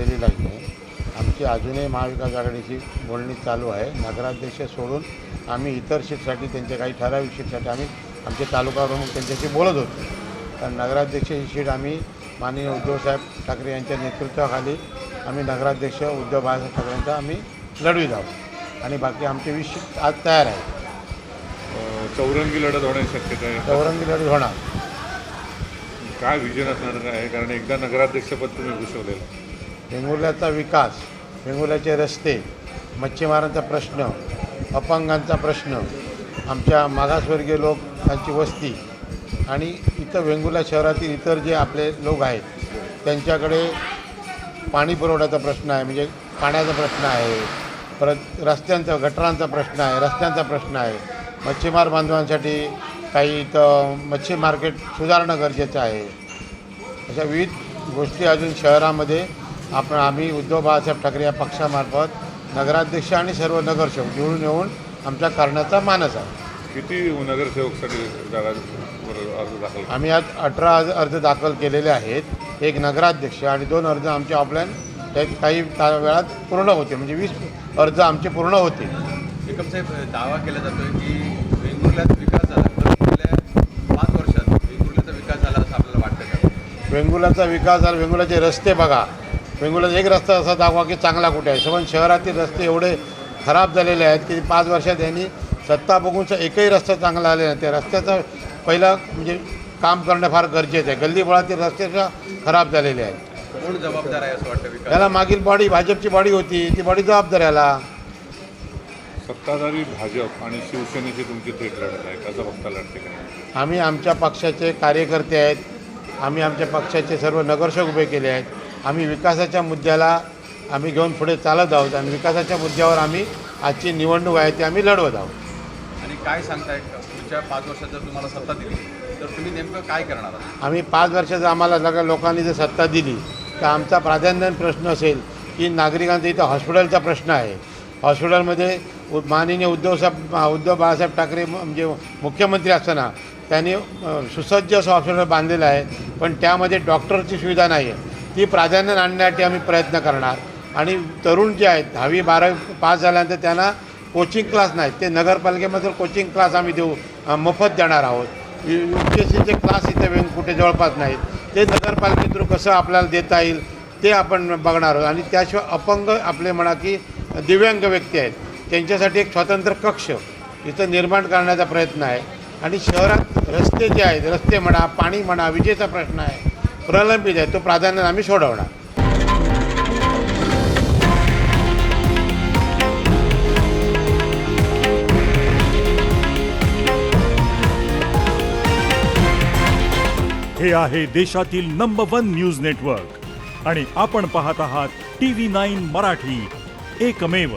झालेली नाही आहे आमची अजूनही महाविकास आघाडीची बोलणी चालू आहे. नगराध्यक्ष सोडून आम्ही इतर सीटसाठी त्यांच्या काही ठराविक सीटसाठी आम्ही आमचे तालुका प्रमुख त्यांच्याशी बोलत होतो. कारण नगराध्यक्ष ही सीट आम्ही माननीय उद्धवसाहेब ठाकरे यांच्या नेतृत्वाखाली आम्ही नगराध्यक्ष उद्धव बाळासाहेब ठाकरेंचा आम्ही लढवीत आहोत. आणि बाकी आमचे वीस सीट आज तयार आहे चौरंगी लढत होण्याची शक्यता आहे. चौरंगी लढत होणार. काय विजन असणार आहे? कारण एकदा नगराध्यक्षपद तुम्ही घुसवलेलं वेंगुर्ल्याचा विकास वेंगुर्ल्याचे रस्ते मच्छीमारांचा प्रश्न अपंगांचा प्रश्न आमच्या मागासवर्गीय लोकांची वस्ती आणि इथं वेंगुर्ला शहरातील इतर जे आपले लोक आहेत त्यांच्याकडे पाणी पुरवठ्याचा प्रश्न आहे म्हणजे पाण्याचा प्रश्न आहे परत रस्त्यांचा गटरांचा प्रश्न आहे रस्त्यांचा प्रश्न आहे. मच्छीमार बांधवांसाठी काही इथं मच्छी मार्केट सुधारणं गरजेचं आहे. अशा विविध गोष्टी अजून शहरामध्ये आपण आम्ही उद्धव बाळासाहेब ठाकरे या पक्षामार्फत नगराध्यक्ष आणि सर्व नगरसेवक निवडून येऊन आमच्या करण्याचा मानस आहे किती नगरसेवकसाठी जागा अर्ज दाखल आम्ही आज अठरा अर्ज अर्ज दाखल केलेले आहेत. एक नगराध्यक्ष आणि दोन अर्ज आमचे ऑफलाईन काही वेळात पूर्ण होते म्हणजे वीस अर्ज आमचे पूर्ण होते एकम साहेब दावा केला जातोय की वेंगुर्ल्यात विकास झाला. गेल्या पाच वर्षात वेंगुर्ल्याचा विकास झाला असं आपल्याला वाटतं का? वेंगुर्ल्याचा विकास झाला. वेंगुर्ल्याचे रस्ते बघा. वेंगुर्ल्याचा एक रस्ता असा दाखवा की चांगला कुठे आहे. पण शहरातील रस्ते एवढे खराब झालेले आहेत की पाच वर्षात यांनी सत्ता बघूनचा एकही रस्ता चांगला आलेला नाही. त्या रस्त्याचं पहिलं म्हणजे काम करणं फार गरजेचं आहे. गल्लीबोळातील रस्ते सुद्धा खराब झालेले आहेत. कोण जबाबदार आहे असं वाटतं विकास? याला मागील बॉडी भाजपची बॉडी होती. ती बॉडी जबाबदार याला. सत्ताधारी भाजप आणि शिवसेनेची तुमची थेट लढत आहे. कसं बघता लढते का नाही? आम्ही आमच्या पक्षाचे कार्यकर्ते आहेत. आम्ही आमच्या पक्षाचे सर्व नगरसेवक उभे केले आहेत. आम्ही विकासाच्या मुद्द्याला आम्ही घेऊन पुढे चालत आहोत आणि विकासाच्या मुद्द्यावर आम्ही आजची निवडणूक आहे ती आम्ही लढवत आहोत. आणि काय सांगताय? पुढच्या पाच वर्षात जर तुम्हाला सत्ता दिली तर तुम्ही नेमकं काय करणार आहात? आम्ही पाच वर्षाचं आम्हाला सगळ्या लोकांनी जर सत्ता दिली तर आमचा प्राधान्य प्रश्न असेल की नागरिकांचा इथं हॉस्पिटलचा प्रश्न आहे. हॉस्पिटलमध्ये माननीय उद्धवसाहेब उद्धव बाळासाहेब ठाकरे म्हणजे मुख्यमंत्री असताना त्यांनी सुसज्ज असं हॉस्पिटल बांधलेलं आहे पण त्यामध्ये डॉक्टरची सुविधा नाही आहे ती प्राधान्य आणण्यासाठी आम्ही प्रयत्न करणार. आणि तरुण जे आहेत दहावी बारावी पास झाल्यानंतर त्यांना कोचिंग क्लास नाहीत ते नगरपालिकेमध्ये कोचिंग क्लास आम्ही देऊ मोफत देणार आहोत. यू पी एस सीचे क्लास इथे वेग कुठे जवळपास नाहीत. ते नगरपालिके थ्रू कसं आपल्याला देता येईल ते आपण बघणार आहोत. आणि त्याशिवाय अपंग आपले म्हणा की दिव्यांग व्यक्ती आहेत त्यांच्यासाठी एक स्वतंत्र कक्ष इथं निर्माण करण्याचा प्रयत्न आहे. आणि शहरात रस्ते जे आहेत रस्ते म्हणा पाणी म्हणा विजेचा प्रश्न आहे. प्रलंबित आहे तो प्राधान्याने आम्ही सोडवणार. हे आहे देशातील नंबर वन न्यूज नेटवर्क आणि आपण पाहत आहात टी व्ही नाईन मराठी. एकमेव